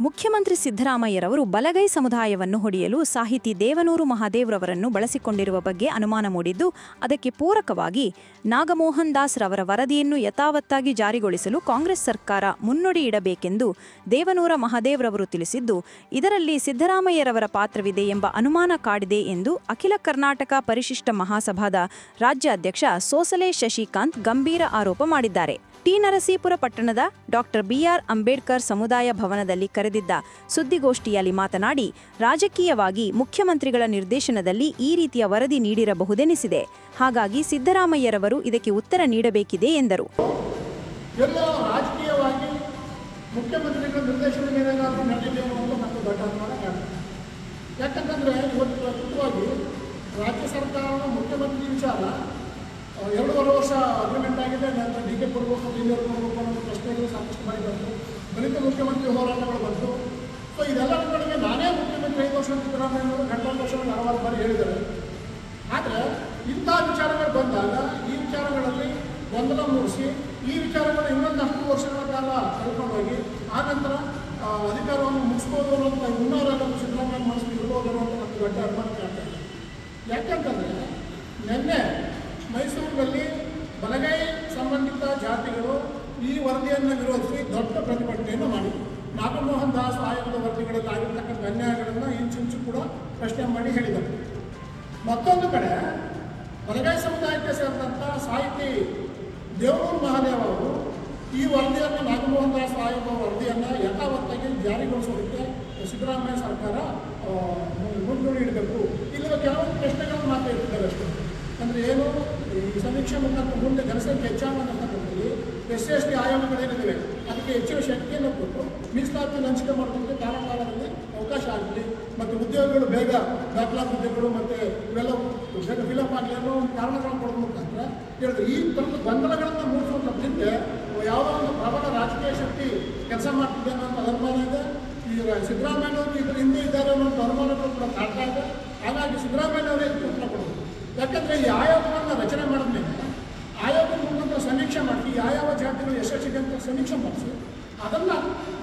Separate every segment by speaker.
Speaker 1: ಮುಖ್ಯಮಂತ್ರಿ ಸಿದ್ದರಾಮಯ್ಯರವರು ಬಲಗೈ ಸಮುದಾಯವನ್ನು ಹೊಡೆಯಲು ಸಾಹಿತಿ ದೇವನೂರು ಮಹಾದೇವ್ರವರನ್ನು ಬಳಸಿಕೊಂಡಿರುವ ಬಗ್ಗೆ ಅನುಮಾನ ಮೂಡಿದ್ದು, ಅದಕ್ಕೆ ಪೂರಕವಾಗಿ ನಾಗಮೋಹನ್ ದಾಸ್ ರವರ ವರದಿಯನ್ನು ಯಥಾವತ್ತಾಗಿ ಜಾರಿಗೊಳಿಸಲು ಕಾಂಗ್ರೆಸ್ ಸರ್ಕಾರ ಮುನ್ನುಡಿ ಇಡಬೇಕೆಂದು ದೇವನೂರ ಮಹಾದೇವ್ರವರು ತಿಳಿಸಿದ್ದು, ಇದರಲ್ಲಿ ಸಿದ್ದರಾಮಯ್ಯರವರ ಪಾತ್ರವಿದೆ ಎಂಬ ಅನುಮಾನ ಕಾಡಿದೆ ಎಂದು ಅಖಿಲ ಕರ್ನಾಟಕ ಪರಿಶಿಷ್ಟ ಮಹಾಸಭಾದ ರಾಜ್ಯಾಧ್ಯಕ್ಷ ಸೋಸಲೆ ಶಶಿಕಾಂತ್ ಗಂಭೀರ ಆರೋಪ ಮಾಡಿದ್ದಾರೆ. ಟಿ. ನರಸೀಪುರ ಪಟ್ಟಣದ ಡಾಕ್ಟರ್ ಬಿಆರ್ ಅಂಬೇಡ್ಕರ್ ಸಮುದಾಯ ಭವನದಲ್ಲಿ ಕರೆದಿದ್ದ ಸುದ್ದಿಗೋಷ್ಠಿಯಲ್ಲಿ ಮಾತನಾಡಿ, ರಾಜಕೀಯವಾಗಿ ಮುಖ್ಯಮಂತ್ರಿಗಳ ನಿರ್ದೇಶನದಲ್ಲಿ ಈ ರೀತಿಯ ವರದಿ ನೀಡಿರಬಹುದೆನಿಸಿದೆ. ಹಾಗಾಗಿ ಸಿದ್ದರಾಮಯ್ಯರವರು ಇದಕ್ಕೆ ಉತ್ತರ ನೀಡಬೇಕಿದೆ ಎಂದರು.
Speaker 2: ಯಾಕಂತಂದ್ರೆ ಇವತ್ತು ರಾಜ್ಯ ಸರ್ಕಾರದ ಮುಖ್ಯಮಂತ್ರಿ ವಿಚಾರ ಎರಡೂವರೆ ವರ್ಷ ಅಗ್ರಿಮೆಂಟ್ ಆಗಿದೆ, ನಂತರ ಡಿ ಕೆ ಕೊಡಬೇಕು ಇಂಡಿಯರ್ ಕೊಡಬೇಕು ಅನ್ನೋ ಪ್ರಶ್ನೆಗಳು ಸಾಕಷ್ಟು ಬಾರಿ ಬಂತು. ದಲಿತ ಮುಖ್ಯಮಂತ್ರಿ ಹೋರಾಟಗಳು ಬಂತು. ಸೊ ಇದೆಲ್ಲ ಕಡೆಗೆ ನಾನೇ ಮುಖ್ಯಮಂತ್ರಿ ಐದು ವರ್ಷ ಸಿದ್ದರಾಮಯ್ಯ ಗಂಟಲು ವರ್ಷಗಳು ಹಲವಾರು ಬಾರಿ ಹೇಳಿದ್ದಾರೆ. ಆದರೆ, ಇಂಥ ವಿಚಾರಗಳು ಬಂದಾಗ, ಈ ವಿಚಾರಗಳಲ್ಲಿ ಗೊಂದಲ ಮೂಡಿಸಿ, ಈ ವಿಚಾರಗಳು ಇನ್ನೊಂದು ಹತ್ತು ವರ್ಷಗಳ ಕಾಲ ಕಳ್ಕೊಂಡೋಗಿ, ಆ ನಂತರ ಅಧಿಕಾರವನ್ನು ಮುಗಿಸ್ಬೋದು ಅನ್ನೋಂಥ ಇನ್ನೂರಲ್ಲೂ ಸಿದ್ದರಾಮಯ್ಯ ಮನಸ್ಸು ಇರ್ಬೋದು ಅನ್ನೋಂಥ ಒಂದು ದೊಡ್ಡ ಅನುಮಾನ ಕಾಣ್ತಾ ಯಾಕಂತಂದರೆ, ನಿನ್ನೆ ಮೈಸೂರಿನಲ್ಲಿ ಬಲಗೈ ಸಂಬಂಧಿತ ಜಾತಿಗಳು ಈ ವರದಿಯನ್ನು ವಿರೋಧಿಸಿ ದೊಡ್ಡ ಪ್ರತಿಭಟನೆಯನ್ನು ಮಾಡಿದರು. ನಾಗಮೋಹನ್ ದಾಸ್ ಆಯೋಗದ ವರದಿಗಳಲ್ಲಿ ಆಗಿರ್ತಕ್ಕಂಥ ಅನ್ಯಾಯಗಳನ್ನು ಇಂಚಿಂಚು ಕೂಡ ಪ್ರಶ್ನೆ ಮಾಡಿ ಹೇಳಿದರು. ಮತ್ತೊಂದು ಕಡೆ ಬಲಗೈ ಸಮುದಾಯಕ್ಕೆ ಸೇರಿದಂಥ ಸಾಹಿತಿ ದೇವೂರು ಮಹಾದೇವ್ ಅವರು ಈ ವರದಿಯನ್ನು ನಾಗಮೋಹನ್ ದಾಸ್ ಆಯೋಗ ವರದಿಯನ್ನು ಯಥಾವತ್ತಾಗಿ ಜಾರಿಗೊಳಿಸೋದಕ್ಕೆ ಸಿದ್ದರಾಮಯ್ಯ ಸರ್ಕಾರ ಮುಂದೂಡಿ ಇಡಬೇಕು. ಇಲ್ಲಿರುವ ಕೆಲವೊಂದು ಪ್ರಶ್ನೆಗಳನ್ನು ಮಾತಾಡಿದ್ದಾರೆ ಅಷ್ಟೇ. ಸಮೀಕ್ಷೆ ಮುಖಾಂತರ ಮುಂದೆ ಜನಸಂಖ್ಯೆ ಹೆಚ್ಚಾಗತಕ್ಕಂಥದ್ದಲ್ಲಿ ಎಸ್ ಸಿ ಎಸ್ ಟಿ ಆಯಾಮಗಳೇನಿದೆ ಅದಕ್ಕೆ ಹೆಚ್ಚಿನ ಶಕ್ತಿಯನ್ನು ಕೊಟ್ಟು ಮೀಸಲಾತಿ ಹಂಚಿಕೆ ಮಾಡುವುದಕ್ಕೆ ಕಾಲಕಾಲದಲ್ಲಿ ಅವಕಾಶ ಆಗಲಿ. ಮತ್ತು ಉದ್ಯೋಗಗಳು ಬೇಗ ದಾಖಲಾತಿ ಹುದ್ದೆಗಳು ಮತ್ತು ಇವೆಲ್ಲ ಬೇಗ ಫಿಲಪ್ ಆಗಲಿ ಅನ್ನೋ ಒಂದು ಕಾರಣಗಳನ್ನು ಕೊಡೋದು ಮುಖಾಂತರ ಹೇಳಿದ್ರು. ಈ ಥರದ ಗೊಂದಲಗಳನ್ನು ಮೂಡಿಸುವಂಥ ಹಿಂದೆ ಯಾವುದೋ ಒಂದು ಪ್ರಬಲ ರಾಜಕೀಯ ಶಕ್ತಿ ಕೆಲಸ ಮಾಡ್ತಿದೆ ಅನ್ನೋ ಅನುಮಾನ ಇದೆ. ಈ ಸಿದ್ದರಾಮಯ್ಯನವರು ಇದ್ರ ಹಿಂದೆ ಇದ್ದಾರೆ ಅನ್ನೋ ಅನುಮಾನಗಳು ಕೂಡ ಕಾಡ್ತಾ ಇದೆ. ಹಾಗಾಗಿ ಸಿದ್ದರಾಮಯ್ಯನವರೇ ಅವರೇ ಉತ್ತರ ಕೊಡೋದು. ಯಾಕಂದರೆ ಈ ಆಯೋಗವನ್ನು ರಚನೆ ಮಾಡಿದ್ಮೇಲೆ ಆಯೋಗ ಮುಖಾಂತರ ಸಮೀಕ್ಷೆ ಮಾಡಿ ಯಾವ್ಯಾವ ಜಾತಿಗಳು ಯಶಸ್ಸಿದೆ ಅಂತ ಸಮೀಕ್ಷೆ ಮಾಡಿಸಿ ಅದನ್ನು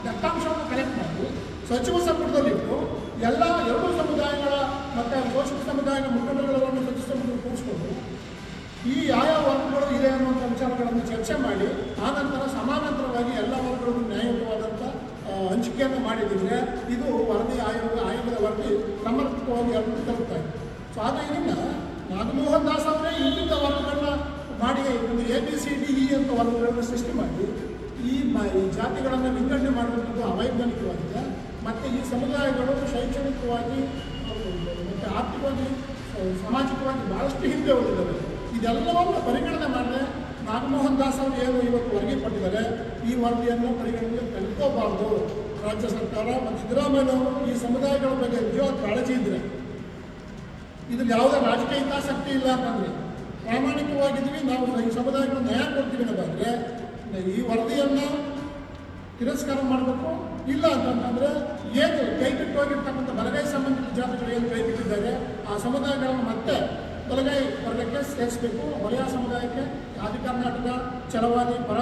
Speaker 2: ದತ್ತಾಂಶವನ್ನು ಕಲೆಕ್ಟ್ ಮಾಡಿ ಸಚಿವ ಸಂಪುಟದಲ್ಲಿಟ್ಟು ಎಲ್ಲ ಎರಡೂ ಸಮುದಾಯಗಳ ಮತ್ತು ಘೋಷಿತ ಸಮುದಾಯದ ಮುಖಂಡರುಗಳನ್ನು ಸಚಿವ ಸಂಪುಟ ಕೂರಿಸ್ಕೊಂಡು ಈ ಯಾವ್ಯಾವ ವರ್ಗಗಳು ಇದೆ ಅನ್ನುವಂಥ ವಿಚಾರಗಳನ್ನು ಚರ್ಚೆ ಮಾಡಿ ಆನಂತರ ಸಮಾನಾಂತರವಾಗಿ ಎಲ್ಲ ವರ್ಗಗಳು ನ್ಯಾಯಯುತವಾದಂಥ ಆ, ಹಂಚಿಕೆಯನ್ನು ಮಾಡಿದ್ರೆ ಇದು ವರದಿ ಆಯೋಗ ಆಯೋಗದ ವರದಿ ಸಮರ್ಪಕವಾಗಿ ಎಲ್ಲರೂ ತರುತ್ತೆ ಇದೆ. ಸೊ ಆದ್ದರಿಂದ ನಾಗಮೋಹನ್ ದಾಸ್ ಮಾಡಿ ಒಂದು A B C D E ಅಂತ ವರ್ಗಗಳನ್ನು ಸೃಷ್ಟಿ ಮಾಡಿ, ಈ ಈ ಜಾತಿಗಳನ್ನು ವಿಂಗಡಣೆ ಮಾಡುವಂಥದ್ದು ಅವೈಜ್ಞಾನಿಕವಾಗಿದೆ. ಮತ್ತು ಈ ಸಮುದಾಯಗಳು ಶೈಕ್ಷಣಿಕವಾಗಿ, ಮತ್ತು ಆರ್ಥಿಕವಾಗಿ, ಸಾಮಾಜಿಕವಾಗಿ ಬಹಳಷ್ಟು ಹಿಂದೆ ಉಳಿದಿದ್ದಾವೆ. ಇದೆಲ್ಲವನ್ನು ಪರಿಗಣನೆ ಮಾಡದೆ ನಾಗಮೋಹನ್ ದಾಸ್ ಅವರು ಏನು ಇವತ್ತು ವರದಿ ಕೊಟ್ಟಿದ್ದಾರೆ, ಈ ವರದಿಯನ್ನು ಪರಿಗಣನೆಗೆ ತೆಗೆದುಕೋಬಾರ್ದು ರಾಜ್ಯ ಸರ್ಕಾರ ಮತ್ತು ಸಿದ್ದರಾಮಯ್ಯನವರು ಈ ಸಮುದಾಯಗಳ ಬಗ್ಗೆ ನಿಜವಾದ ಕಾಳಜಿ ಇದ್ದರೆ ಇದ್ರಲ್ಲಿ ಯಾವುದೇ ರಾಜಕೀಯ ಹಿತಾಸಕ್ತಿ ಇಲ್ಲ ಅಂತಂದರೆ. ಪ್ರಾಮಾಣಿಕವಾಗಿದ್ವಿ ನಾವು ಈ ಸಮುದಾಯಗಳು ನ್ಯಾಯ ಕೊಡ್ತೀವಿ ಅನ್ನೋದಾದರೆ ಈ ವರದಿಯನ್ನು ತಿರಸ್ಕಾರ ಮಾಡಬೇಕು, ಇಲ್ಲ ಅಂತಂತಂದರೆ ಏನು ಕೈಬಿಟ್ಟು ಹೋಗಿರ್ತಕ್ಕಂಥ ಬಲಗೈ ಸಂಬಂಧಿತ ಜಾತಿಗಳು ಏನು ಕೈಬಿಟ್ಟಿದ್ದಾರೆ, ಆ ಸಮುದಾಯಗಳನ್ನು ಮತ್ತೆ ಬಲಗೈ ವರ್ಗಕ್ಕೆ ಸೇರಿಸಬೇಕು. ಹೊಲೆಯ ಸಮುದಾಯಕ್ಕೆ ಆದಿ ಕರ್ನಾಟಕ ಚಲವಾದಿ ಪರ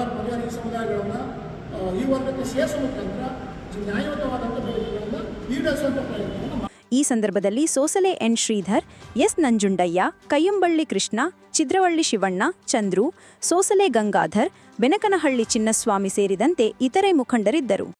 Speaker 2: ಈ ಸಮುದಾಯಗಳನ್ನು ಈ ವರ್ಗಕ್ಕೆ ಸೇರಿಸುವ ಮುಖಾಂತರ ನ್ಯಾಯಯುತವಾದಂಥ ಬೇಡಿಕೆಗಳನ್ನು ಈಡೇರಿಸುವಂಥ ಪ್ರಯತ್ನವನ್ನು
Speaker 1: ಈ ಸಂದರ್ಭದಲ್ಲಿ ಸೋಸಲೆ ಎನ್ ಶ್ರೀಧರ್, ಎಸ್ ನಂಜುಂಡಯ್ಯ, ಕಯ್ಯಂಬಳ್ಳಿ ಕೃಷ್ಣ, ಚಿದ್ರವಳ್ಳಿ ಶಿವಣ್ಣ, ಚಂದ್ರು, ಸೋಸಲೆ ಗಂಗಾಧರ್, ಬೆನಕನಹಳ್ಳಿ ಚಿನ್ನಸ್ವಾಮಿ ಸೇರಿದಂತೆ ಇತರೆ ಮುಖಂಡರಿದ್ದರು.